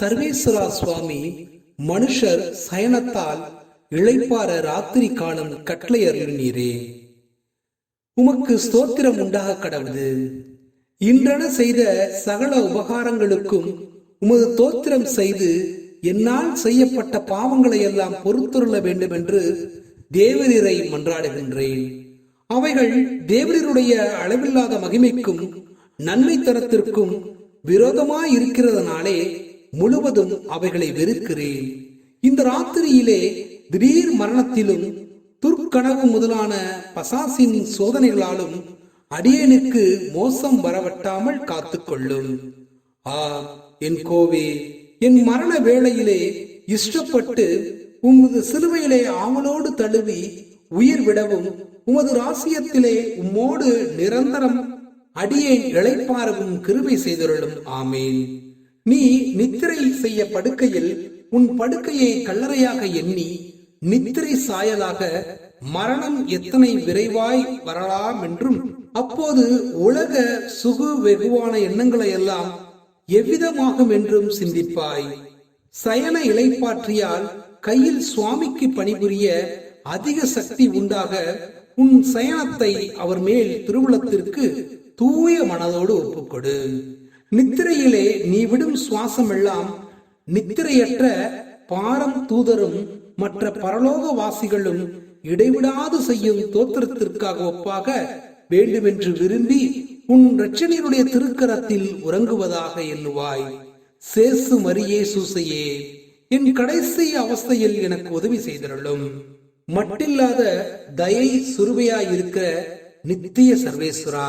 சர்வேஸ்வரா சுவாமி மனுஷர் சயனத்தால் இழைப்பார ராத்திரி காலம் கட்டளை அருளினீரே உமக்கு ஸ்தோத்திரம் உண்டாக கடவுது இன்றென செய்த சகல உபகாரங்களுக்கும் உமது தோத்திரம் செய்து என்னால் செய்யப்பட்ட பாவங்களை எல்லாம் பொறுத்துள்ள வேண்டும் என்று தேவரீரை மன்றாடுகின்றேன். அவைகள் தேவரீருடைய அளவில்லாத மகிமைக்கும் நன்மை தரத்திற்கும் விரோதமாய் இருக்கிறதுனாலே முழுவதும் அவைகளை வெறுக்கிறேன். இந்த ராத்திரியிலே திடீர் மரணத்திலும் துர்க்கனவு முதலான பசாசின் சோதனைகளாலும் அடியேனுக்கு மோசம் வரவட்டாமல் காத்துக்கொள்ளும். ஆ என் கோவே என் மரண வேளையிலே இஷ்டப்பட்டு உமது சிலுவையிலே ஆவலோடு தழுவி உயிர் விடவும் உமது ராசியத்திலே உம்மோடு நிரந்தரம் அடியேன் இழைப்பாரவும் கிருபை செய்தருளும். ஆமேன். நீ நித்திரை செய்ய படுக்கையில் உன் படுக்கையை கல்லறையாக எண்ணி நித்திரை சாயலாக மரணம் எத்தனை விரைவாய் வரலாம் என்றும் அப்போது உலக சுகு வெகுவான எண்ணங்களை எல்லாம் எவ்விதமாகும் என்றும் சிந்திப்பாய். சயன இலைப்பாற்றியால் கையில் சுவாமிக்கு பணிபுரிய அதிக சக்தி உண்டாக உன் சயனத்தை அவர் மேல் திருவுளத்திற்கு தூய மனதோடு ஒப்புக்கொடு. நித்திரையிலே நீ விடும் சுவாசம் எல்லாம் நித்திரையற்ற பாரம் தூதரும் மற்ற பரலோக வாசிகளும் இடைவிடாது செய்யும் தோத்திரத்திற்காக ஒப்பாக வேண்டுமென்று விரும்பி உன் இரட்சணியருடைய திருக்கரத்தில் உறங்குவதாக எண்ணுவாய். சேசு மரியே சூசையே என் கடைசி அவஸ்தையில் எனக்கு உதவி செய்தருளும். மட்டில்லாத தயை சுருவையாயிருக்கிற நித்திய சர்வேஸ்வரா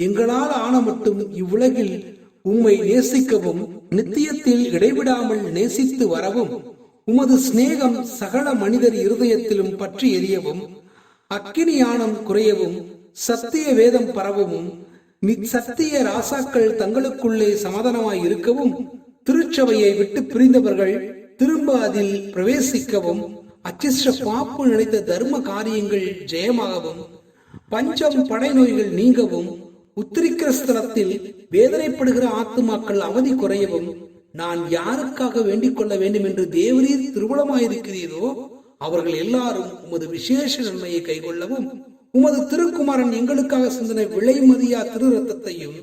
எங்களால் ஆன மட்டும் இவ்வுலகில் உம்மை நேசிக்கவும் நித்தியத்தில் இடைவிடாமல் நேசித்து வரவும் உமது சிநேகம் சகல மனிதர் இருதயத்திலும் பற்றி எரியவும் அக்கினி யானம் குறையவும் சத்திய வேதம் பரவவும் சத்திய ராசாக்கள் தங்களுக்குள்ளே சமாதானமாய் இருக்கவும் திருச்சபையை விட்டு பிரிந்தவர்கள் திரும்ப அதில் பிரவேசிக்கவும் அச்சிஷ்ட பாப்பு நினைத்த தர்ம காரியங்கள் ஜெயமாகவும் பஞ்சம் படை நோய்கள் நீங்கவும் உத்திரிக்கிற ஸ்தலத்தில் வேதனைப்படுகிற ஆத்துமாக்கள் அவதி குறையவும் நான் யாருக்காக வேண்டிக் கொள்ள வேண்டும் என்று தேவரீர் திருவுளமாயிருக்கிறீரோ அவர்கள் எல்லாரும் உமது விசேஷ நன்மையை கைகொள்ளவும் உமது திருக்குமாரன் எங்களுக்காக சிந்தனை விலைமதியா திரு ரத்தத்தையும்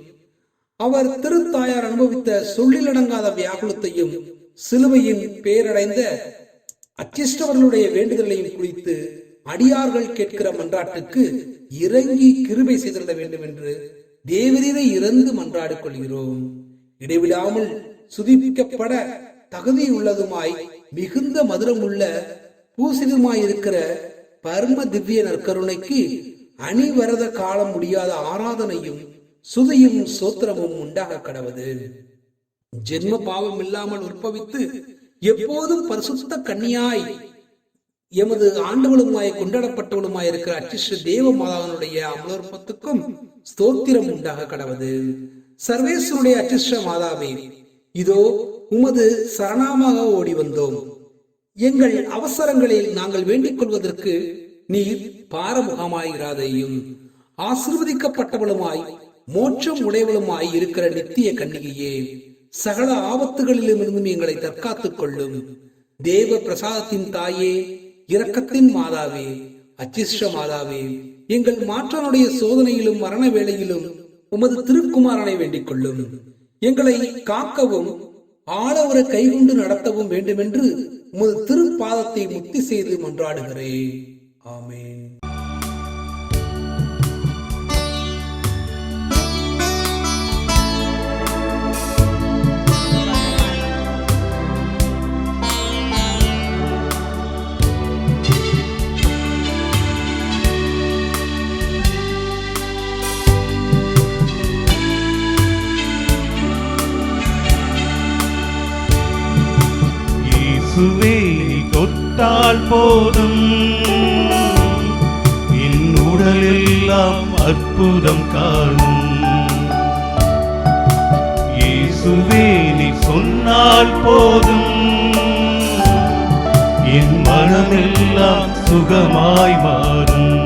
அவர் திருத்தாயார் அனுபவித்த சொல்லிலடங்காத வியாகுலத்தையும் சிலுவையின் பேரடைந்த அச்சிஷ்டவர்களுடைய வேண்டுதலையும் குறித்து அடியார்கள் கேட்கிற மன்றாட்டுக்கு இறங்கி கிருபை செய்திட வேண்டும் என்று தேவரீரை இறந்து மன்றாடிக் கொள்கிறோம் இடைவிடாமல் சுதிப்பிக்கப்பட தகுதியுள்ளதுமாய் மிகுந்த மதுரமுள்ள பூசிதுமாயிருக்கிற பரம திவ்ய நற்கருணைக்கு அணிவரத காலம் முடியாத ஆராதனையும் சுதியும் சோத்திரமும் உண்டாக கடவுது. ஜென்ம பாவம் இல்லாமல் உற்பவித்து எப்போதும் பரிசுத்த கண்ணியாய் எமது ஆண்டவளுமாய் கொண்டாடப்பட்டவளுமாய் இருக்கிற அச்சிஷ்ட தேவ மாதாவினுடைய அமலர்பத்துக்கும் ஸ்தோத்திரம் உண்டாக கடவுது சர்வேஸ்வருடைய அச்சிஷ்ட மாதாவே இதோ உமது சரணாமாக ஓடி வந்தோம். எங்கள் அவசரங்களில் நாங்கள் வேண்டிக் கொள்வதற்கு நீர் பாரமுகமாயிராதையும். ஆசிர்வதிக்கப்பட்டவளுமாய் மோட்சம் உடையவளுமாய் இருக்கிற நித்திய கண்ணிகையே சகல ஆபத்துகளிலும் இருந்தும் எங்களை தற்காத்துக் கொள்ளும். தேவ பிரசாதத்தின் தாயே இரக்கத்தின் மாதாவே அச்சிஷ்ட மாதாவே எங்கள் மாற்றனுடைய சோதனையிலும் மரண வேளையிலும் உமது திருக்குமாரனை வேண்டிக் கொள்ளும் எங்களை காக்கவும் ஆடவர கைகொண்டு நடத்தவும் வேண்டுமென்று உமது திருப்பாதத்தை முத்தி செய்து மன்றாடுகிறேன். ஆமேன். இயேசுவே நீ தொட்டால் போதும். என் உடலெல்லாம் அற்புதம் காணும். இயேசுவே நீ சொன்னால் போதும். என் மனமெல்லாம் சுகமாய் மாறும்.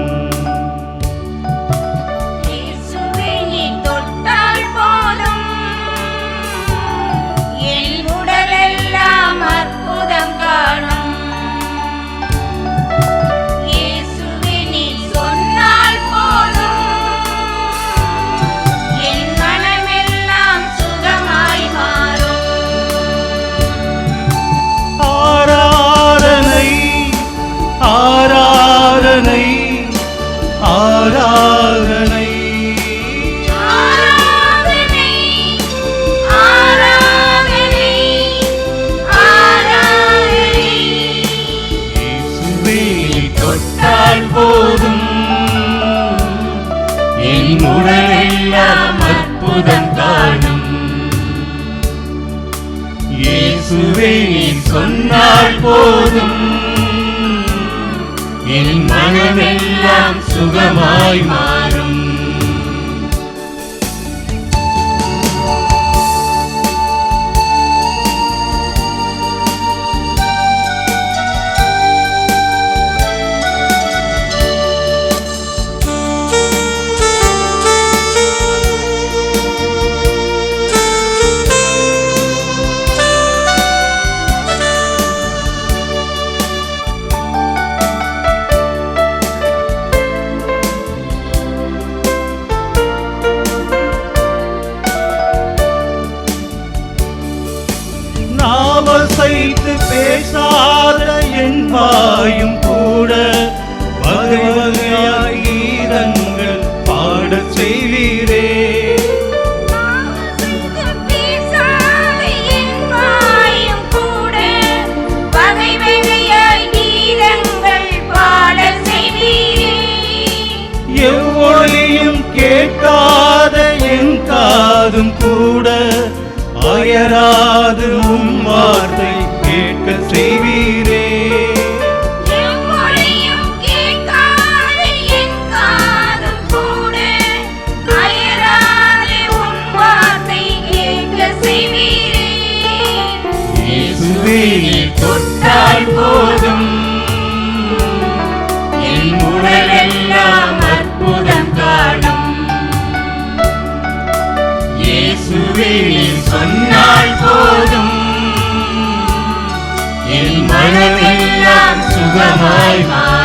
இயேசுவே நீ சொன்னால் போதும். என் மனமெல்லாம் சுகமாய் மாறும் கேட்க செய்வீரே. தொட்டால் போதும். என் உடல் எல்லாம் அற்புதம் காணும். இயேசுவே சொன்னால் போதும். the high.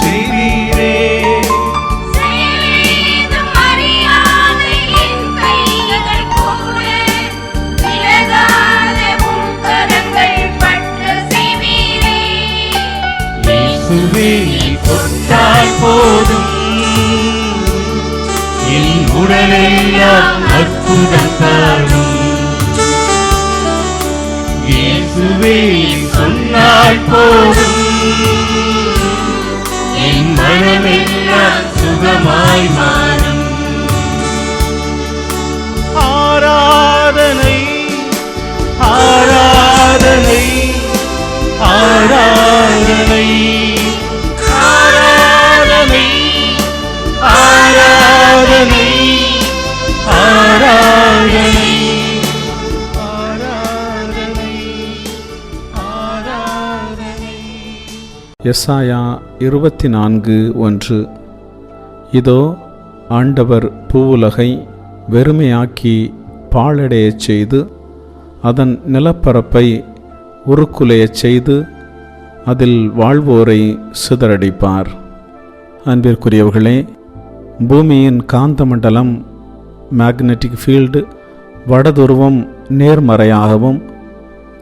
செய்வீரே. இயேசுவே நீ தொட்டால் போதும். என் உடலெல்லாம் அற்புதம் இயேசுவே நீ சொன்னால் போதும். என் மனமெல்லாம் சுகமாய் மாறும்? ஆராதனை ஆராதனை ஆராதனை ஆராதனை. எஸ்ஆயா இருபத்தி நான்கு ஒன்று. இதோ ஆண்டவர் பூவுலகை வெறுமையாக்கி பாழடையச் செய்து அதன் நிலப்பரப்பை உருக்குலையச் செய்து அதில் வாழ்வோரை சிதறடிப்பார். அன்பிற்குரியவர்களே பூமியின் காந்தமண்டலம் மேக்னெட்டிக் ஃபீல்டு வடதுருவம் நேர்மறையாகவும்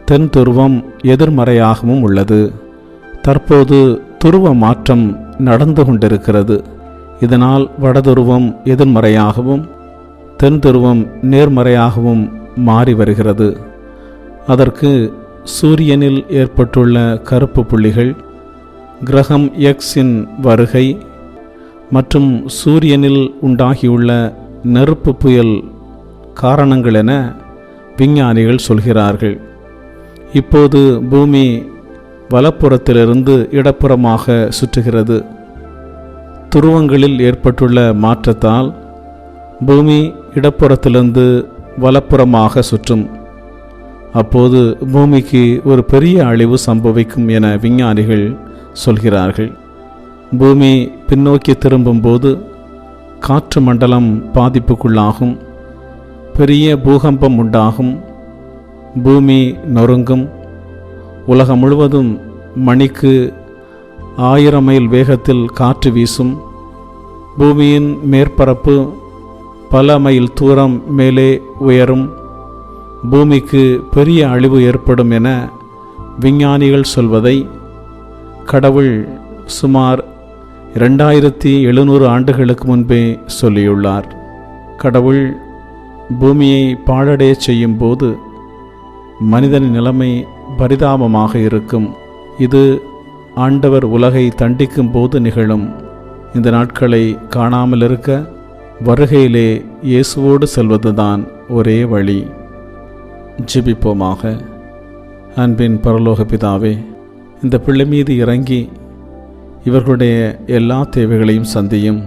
தென் துருவம் எதிர்மறையாகவும் உள்ளது. தற்போது துருவ மாற்றம் நடந்து கொண்டிருக்கிறது. இதனால் வடதுருவம் எதிர்மறையாகவும் தென் துருவம் நேர்மறையாகவும் மாறி வருகிறது. அதற்கு சூரியனில் ஏற்பட்டுள்ள கருப்பு புள்ளிகள் கிரகம் எக்ஸின் வருகை மற்றும் சூரியனில் உண்டாகியுள்ள நெருப்பு புயல் காரணங்கள் என விஞ்ஞானிகள் சொல்கிறார்கள். இப்போது பூமி வலப்புறத்திலிருந்து இடப்புறமாக சுற்றுகிறது. துருவங்களில் ஏற்பட்டுள்ள மாற்றத்தால் பூமி இடப்புறத்திலிருந்து வலப்புறமாக சுற்றும். அப்போது பூமிக்கு ஒரு பெரிய அழிவு சம்பவிக்கும் என விஞ்ஞானிகள் சொல்கிறார்கள். பூமி பின்னோக்கி திரும்பும்போது காற்று மண்டலம் பாதிப்புக்குள்ளாகும். பெரிய பூகம்பம் உண்டாகும். பூமி நொறுங்கும். உலகம் முழுவதும் மணிக்கு ஆயிரம் மைல் வேகத்தில் காற்று வீசும். பூமியின் மேற்பரப்பு பல மைல் தூரம் மேலே உயரும். பூமிக்கு பெரிய அழிவு ஏற்படும் என விஞ்ஞானிகள் சொல்வதை கடவுள் சுமார் இரண்டாயிரத்தி எழுநூறு ஆண்டுகளுக்கு முன்பே சொல்லியுள்ளார். கடவுள் பூமியை பாழடைய செய்யும் போது மனிதனின் நிலைமை பரிதாபமாக இருக்கும். இது ஆண்டவர் உலகை தண்டிக்கும் போது நிகழும். இந்த நாட்களை காணாமல் இருக்க வருகையிலே இயேசுவோடு செல்வதுதான் ஒரே வழி. ஜிபிப்போமாக. அன்பின் பரலோக பிதாவே இந்த பிள்ளை மீது இறங்கி இவர்களுடைய எல்லா தேவைகளையும் சந்தியும்.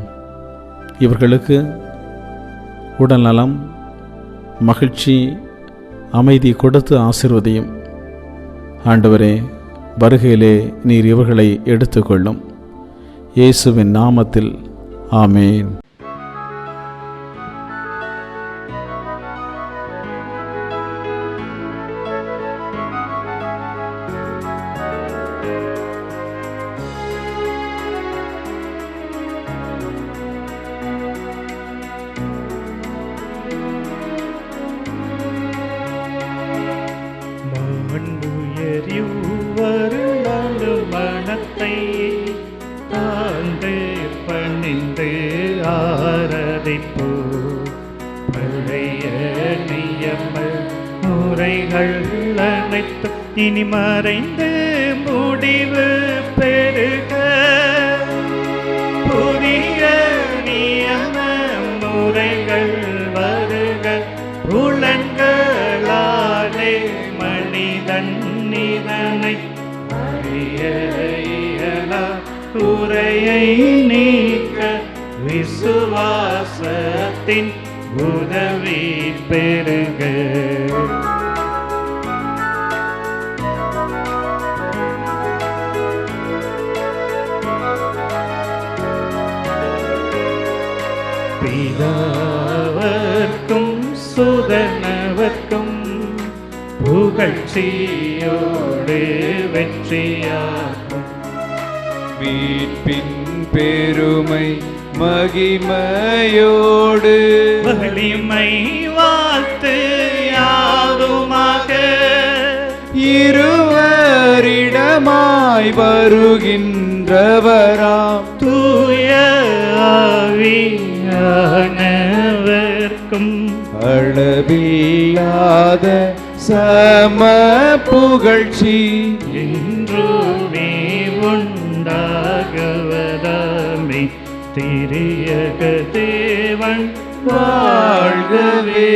இவர்களுக்கு உடல்நலம் மகிழ்ச்சி அமைதி கொடுத்து ஆசிர்வதியும். ஆண்டவரே வருகையிலே நீர் இவர்களை எடுத்துக்கொள்ளும். இயேசுவின் நாமத்தில் ஆமேன். குறையை நீக்க விசுவாசத்தின் உதவி பெருக பிதாவர்க்கும் சுதனவர்க்கும் புகழ்ச்சியோடு வெற்றியாகும். மீட்பின் பெருமை மகிமையோடு. வலிமை வாழ்த்து யாதுமாக. இருவரிடமாய் வருகின்றவராம். தூய ஆவியானவர்க்கும். அளவில்லாத சம புகழ்ச்சி. திரியக தேவன் வாழ்கவே.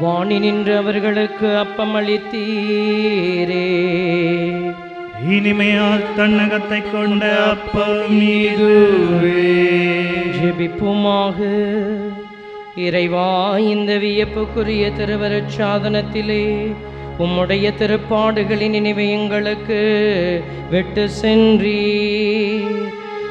வாணி நின்று அவர்களுக்கு அப்பம் அளித்தீரே இனிமையால் தன்னகத்தை கொண்ட அப்பம் இதுவே. ஜெபிப்புமாக. இறைவா இந்த வியப்புக்குரிய திருவருட் சாதனத்திலே உம்முடைய திருப்பாடுகளின் நினைவை எங்களுக்கு விட்டு சென்றீர்.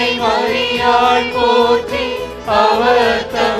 அன்னை போற்றி அவர் தம்